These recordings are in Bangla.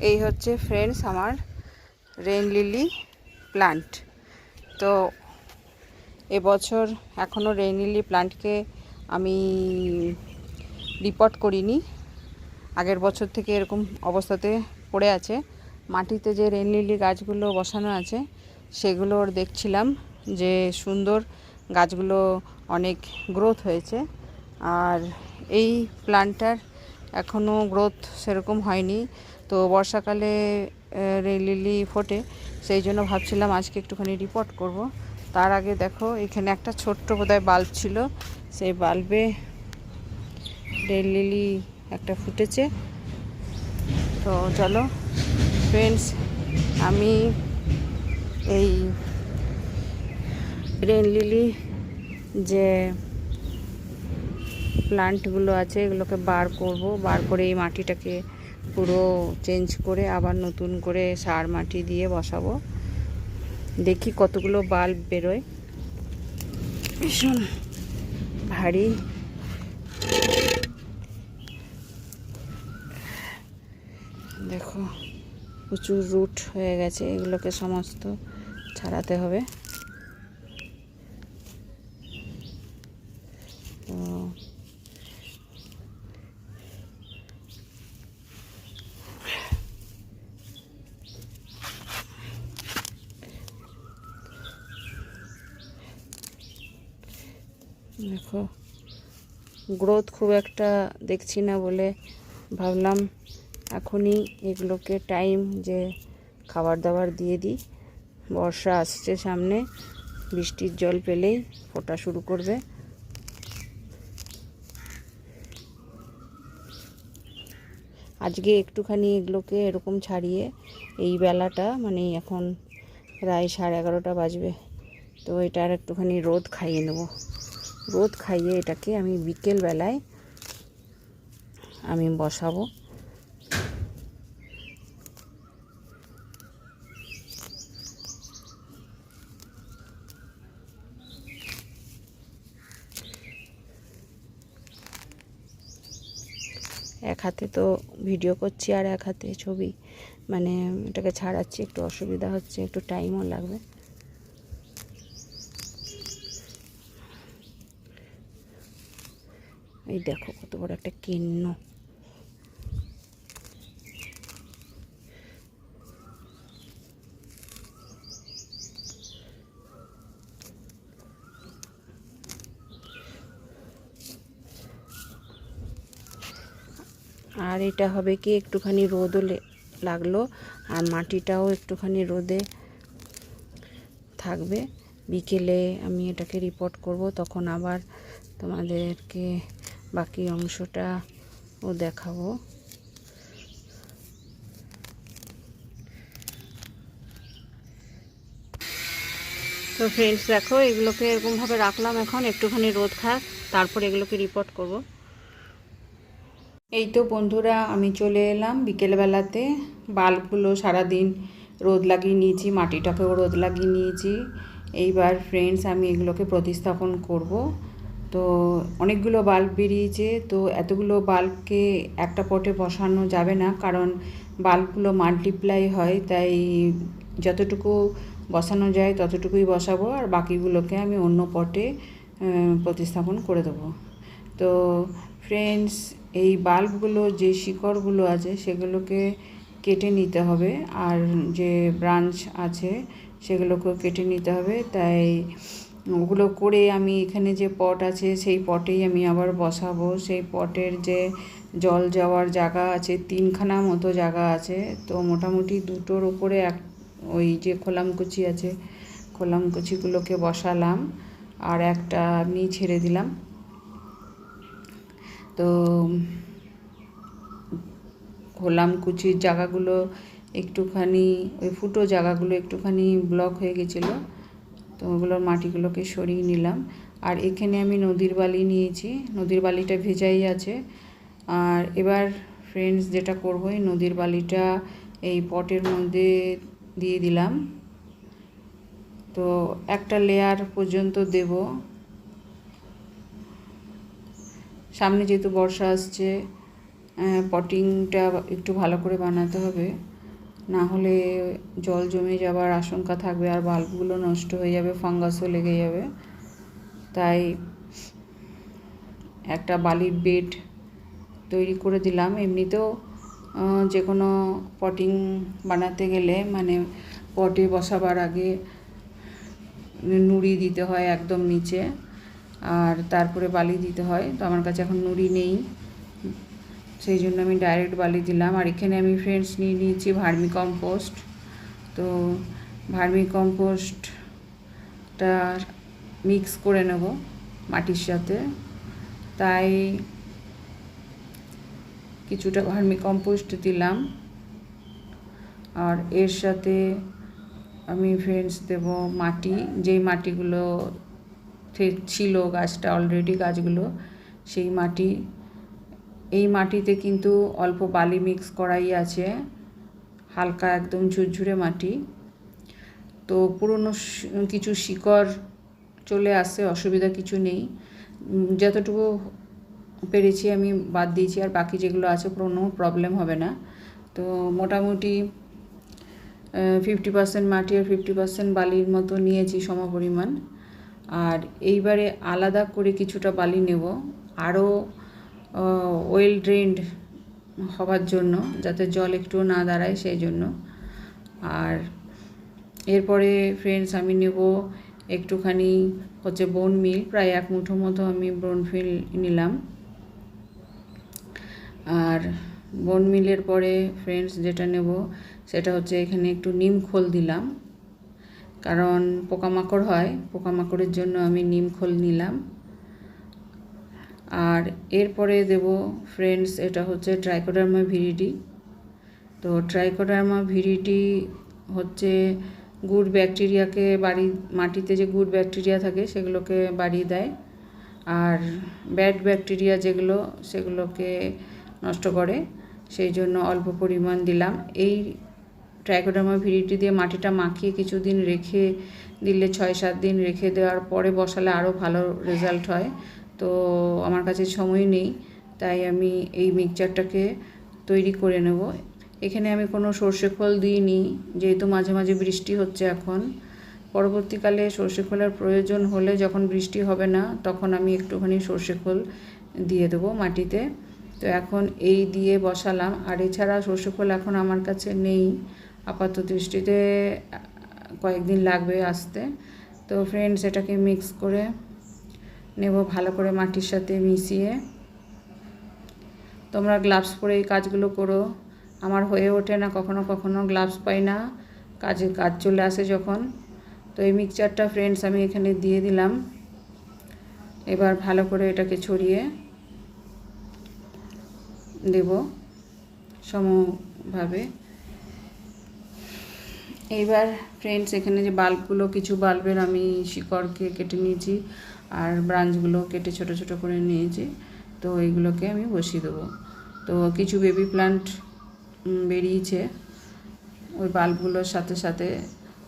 এই হচ্ছে ফ্রেন্ডস আমার রেন লিলি প্লান্ট তো এবছর এখনও রেন লিলি প্লান্টকে আমি রিপোর্ট করিনি। আগের বছর থেকে এরকম অবস্থাতে পড়ে আছে। মাটিতে যে রেন লিলি গাছগুলো বসানো আছে সেগুলোর দেখছিলাম যে সুন্দর গাছগুলো অনেক গ্রোথ হয়েছে। আর এই প্লান্টটার এখনও গ্রোথ সেরকম হয়নি। তো বর্ষাকালে লিলি ফোটে, সেই জন্য ভাবছিলাম আজকে একটুখানি রিপোর্ট করব। তার আগে দেখো, এখানে একটা ছোট্ট বোধহয় বাল্ব ছিল। সেই বাল্বে লিলি একটা ফুটেছে। তো চলো ফ্রেন্ডস আমি এই রেন লিলি যে প্লান্টগুলো আছে, এগুলোকে বার করব। বার করে এই মাটিটাকে পুরো চেঞ্জ করে আবার নতুন করে সার মাটি দিয়ে বসাবো। দেখি কতগুলো বাল্ব বেরোয়। ভীষণ ভারী। দেখো, প্রচুর রুট হয়ে গেছে, এগুলোকে সমস্ত ছাড়াতে হবে। তো দেখো গ্রোথ খুব একটা দেখছি না বলে ভাবলাম এখনই এগুলোকে টাইম যে খাবার দাবার দিয়ে দিই। বর্ষা আসছে সামনে, বৃষ্টির জল পেলেই ফোটা শুরু করবে। আজকে একটুখানি এগুলোকে এরকম ছাড়িয়ে এই বেলাটা মানে এখন প্রায় সাড়ে এগারোটা বাজবে, তো এটার একটুখানি রোদ খাইয়ে নেব। রোদ খাইয়ে এটাকে আমি বিকেল বেলায় আমি বসাবো। এক হাতে তো ভিডিও করছি আর এক হাতে ছবি। মানে এটাকে ছাড়াচ্ছি, একটু অসুবিধা হচ্ছে, একটু টাইমও লাগবে। এই দেখো কত বড় একটা কিন্ন। আর এটা হবে কি একটুখানি রোদও লাগল, আর মাটিটাও একটুখানি রোদে থাকবে। বিকেলে আমি এটাকে রিপোর্ট করব, তখন আবার তোমাদেরকে বাকি অংশটা ও দেখাবো। তো ফ্রেন্ডস দেখো, এগুলোকে এরকমভাবে রাখলাম এখন, একটুখানি রোদ খাক, তারপর এগুলোকে রিপোর্ট করব। এই তো বন্ধুরা, আমি চলে এলাম বিকেলবেলাতে, বাল্বগুলো সারাদিন রোদ লাগিয়ে নিয়েছি, মাটিটাকেও রোদ লাগিয়ে নিয়েছি। এইবার ফ্রেন্ডস আমি এগুলোকে প্রতিস্থাপন করব। তো অনেকগুলো বাল্ব বেরিয়েছে, তো এতগুলো বাল্বকে একটা পটে বসানো যাবে না, কারণ বাল্বগুলো মাল্টিপ্লাই হয়, তাই যতটুকু বসানো যায় ততটুকুই বসাবো, আর বাকিগুলোকে আমি অন্য পটে প্রতিস্থাপন করে দেবো। তো ফ্রেন্ডস এই বাল্বগুলো যে শিকড়গুলো আছে সেগুলোকে কেটে নিতে হবে, আর যে ব্রাঞ্চ আছে সেগুলোকেও কেটে নিতে হবে, তাই ওগুলো করে আমি এখানে যে পট আছে, সেই পটেই আমি আবার বসাবো। সেই পটের যে জল যাওয়ার জায়গা আছে, তিনখানা মতো জায়গা আছে। তো মোটামুটি দুটোর উপরে এক, ওই যে খোলামকুচি আছে, খোলামকুচিগুলোকে বসালাম আর একটা আমি ছেড়ে দিলাম। তো খোলামকুচির জায়গাগুলো একটুখানি, ওই ফুটো জায়গাগুলো একটুখানি ব্লক হয়ে গেছিল। তো ওগুলোর মাটিগুলোকে সরিয়ে নিলাম। আর এখানে আমি নদীর বালি নিয়েছি। নদীর বালিটা ভেজাই আছে। আর এবার ফ্রেন্ডস যেটা করব, এই নদীর বালিটা এই পটের মধ্যে দিয়ে দিলাম। তো একটা লেয়ার পর্যন্ত দেব। সামনে যেহেতু বর্ষা আসছে পটিংটা একটু ভালো করে বানাতে হবে। না হলে জল জমে যাবার আশঙ্কা থাকবে আর বাল্বগুলো নষ্ট হয়ে যাবে, ফাঙ্গাসও লেগে যাবে। তাই একটা বালির বেড তৈরি করে দিলাম। এমনিতেও যে কোনো পটিং বানাতে গেলে মানে পটে বসাবার আগে নুড়ি দিতে হয় একদম নিচে, আর তারপরে বালি দিতে হয়। তো আমার কাছে এখন নুড়ি নেই। সেই জন্য আমি ডাইরেক্ট বালি দিলাম। আর এখানে আমি ফ্রেন্ডস নিয়ে নিয়েছি ভার্মি কম্পোস্ট তো ভার্মি কম্পোস্টটা মিক্স করে নেব মাটির সাথে। তাই কিছুটা ভার্মি কম্পোস্ট দিলাম। আর এর সাথে আমি ফ্রেন্ডস দেব মাটি। যেই মাটিগুলো ছিল গাছটা অলরেডি গাছগুলো, সেই মাটি এই মাটিতে কিন্তু অল্প বালি মিক্স করাই আছে, হালকা একদম ঝুরঝুরে মাটি। তো পুরনো কিছু শিকড় চলে আসছে, অসুবিধা কিছু নেই। যতটুকু পেরেছি আমি বাদ দিয়েছি, আর বাকি যেগুলো আছে কোনো প্রবলেম হবে না। তো মোটামুটি ফিফটি পার্সেন্ট মাটি আর ফিফটি পার্সেন্ট বালির মতো নিয়েছি সমপরিমাণ। আর এইবারে আলাদা করে কিছুটা বালি নেব। আরও ওয়েল ড্রেন্ড হবার জন্য, যাতে জল একটু না দাঁড়ায় সেই জন্য। আর এরপরে ফ্রেন্ডস আমি নেব একটুখানি হচ্ছে বোন মিল প্রায় এক মুঠো মতো আমি বোন ফিল নিলাম। আর বোন মিলের পরে ফ্রেন্ডস যেটা নেব সেটা হচ্ছে এখানে একটু নিম খোল দিলাম। কারণ পোকামাকড় হয়, পোকামাকড়ের জন্য আমি নিম খোল নিলাম। আর এরপরে দেব ফ্রেন্ডস এটা হচ্ছে ট্রাইকোডার্মা ভিরিডি তো ট্রাইকোডার্মা ভিরিডি হচ্ছে গুড ব্যাকটেরিয়াকে বাড়ি, মাটিতে যে গুড ব্যাকটেরিয়া থাকে সেগুলোকে বাড়িয়ে দেয়। আর ব্যাড ব্যাকটেরিয়া যেগুলো, সেগুলোকে নষ্ট করে। সেই জন্য অল্প পরিমাণ দিলাম। এই ট্রাইকোডার্মা ভিরিটি দিয়ে মাটিটা মাখিয়ে কিছুদিন রেখে দিলে ছয় সাত দিন রেখে দেওয়ার পরে বসালে আরও ভালো রেজাল্ট হয়। তো আমার কাছে সময় নেই, তাই আমি এই মিক্সচারটাকে তৈরি করে নেব। এখানে আমি কোনো সর্ষে খোল দিইনি, যেহেতু মাঝে মাঝে বৃষ্টি হচ্ছে এখন। পরবর্তীকালে সর্ষে খোলের প্রয়োজন হলে যখন বৃষ্টি হবে না, তখন আমি একটুখানি সর্ষে খোল দিয়ে দেবো মাটিতে। তো এখন এই দিয়ে বসালাম। আর এছাড়া সর্ষে খোল এখন আমার কাছে নেই। আপাত দৃষ্টিতে কয়েকদিন লাগবে আসতে। তো ফ্রেন্ডস এটাকে মিক্স করে নেব ভালো করে মাটির সাথে মিশিয়ে। তোমরা গ্লাভস পরে এই কাজগুলো করো। আমার হয়ে ওঠে না, কখনো কখনো গ্লাভস পাই না। কাজে কাজ চলে আসে যখন। তো এই মিক্সচারটা ফ্রেন্ডস আমি এখানে দিয়ে দিলাম। এবার ভালো করে এটাকে ছড়িয়ে দেব সমভাবে। এইবার ফ্রেন্ডস এখানে যে বাল্বগুলো কিছু বাল্বের আমি শিকড়কে কেটে নিয়েছি। আর ব্রাঞ্চগুলো কেটে ছোট ছোট করে নিয়েছি। তো এইগুলোকে আমি বসিয়ে দেবো। তো কিছু বেবি প্লান্ট বেরিয়েছে। ওই বাল্বগুলোর সাথে সাথে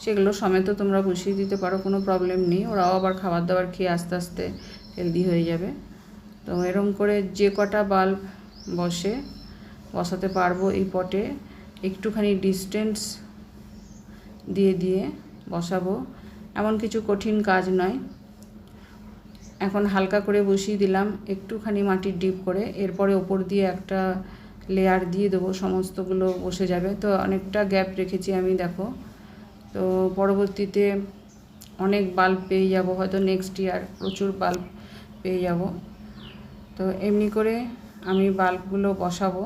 সেগুলো সমেত তোমরা বসিয়ে দিতে পারো, কোনো প্রবলেম নেই। ওরাও আবার খাবার দাবার খেয়ে আস্তে আস্তে হেলদি হয়ে যাবে। তো এরম করে যে কটা বাল্ব বসে, বসাতে পারব এই পটে, একটুখানি ডিস্টেন্স দিয়ে দিয়ে বসাবো। এমন কিছু কঠিন কাজ নয়। এখন হালকা করে বসিয়ে দিলাম, একটুখানি মাটির ডিপ করে, এরপরে ওপর দিয়ে একটা লেয়ার দিয়ে দেবো, সমস্তগুলো বসে যাবে। তো অনেকটা গ্যাপ রেখেছি আমি, দেখো। তো পরবর্তীতে অনেক বাল্ব পেয়ে যাব, হয়তো নেক্সট ইয়ার প্রচুর বাল্ব পেয়ে যাব। তো এমনি করে আমি বাল্বগুলো বসাবো।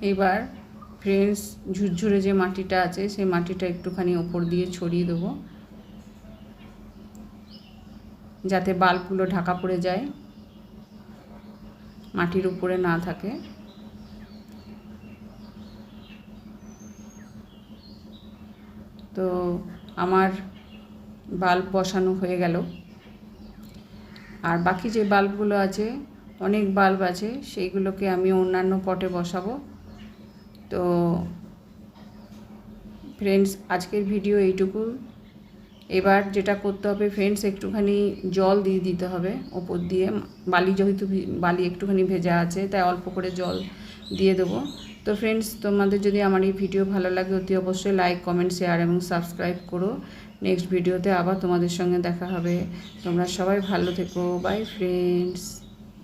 এবার ফ্রেন্ডস ঝুরঝুরে যে মাটিটা আছে, সেই মাটিটা একটুখানি ওপর দিয়ে ছড়িয়ে দেবো। যাতে বাল্বগুলো ঢাকা পড়ে যায়, মাটির উপরে না থাকে। তো আমার বাল্ব বসানো হয়ে গেল। আর বাকি যে বাল্বগুলো আছে, অনেক বাল্ব আছে, সেইগুলোকে আমি অন্যান্য পটে বসাবো। তো ফ্রেন্ডস আজকের ভিডিও এইটুকু। এবার যেটা করতে হবে ফ্রেন্ডস একটুখানি জল দিয়ে দিতে হবে ওপর দিয়ে। বালি যেহেতু বালি একটুখানি ভেজা আছে, তাই অল্প করে জল দিয়ে দেবো। তো ফ্রেন্ডস তোমাদের যদি আমার এই ভিডিও ভালো লাগে, অতি অবশ্যই লাইক কমেন্ট শেয়ার এবং সাবস্ক্রাইব করো। নেক্সট ভিডিওতে আবার তোমাদের সঙ্গে দেখা হবে। তোমরা সবাই ভালো থেকো। By friends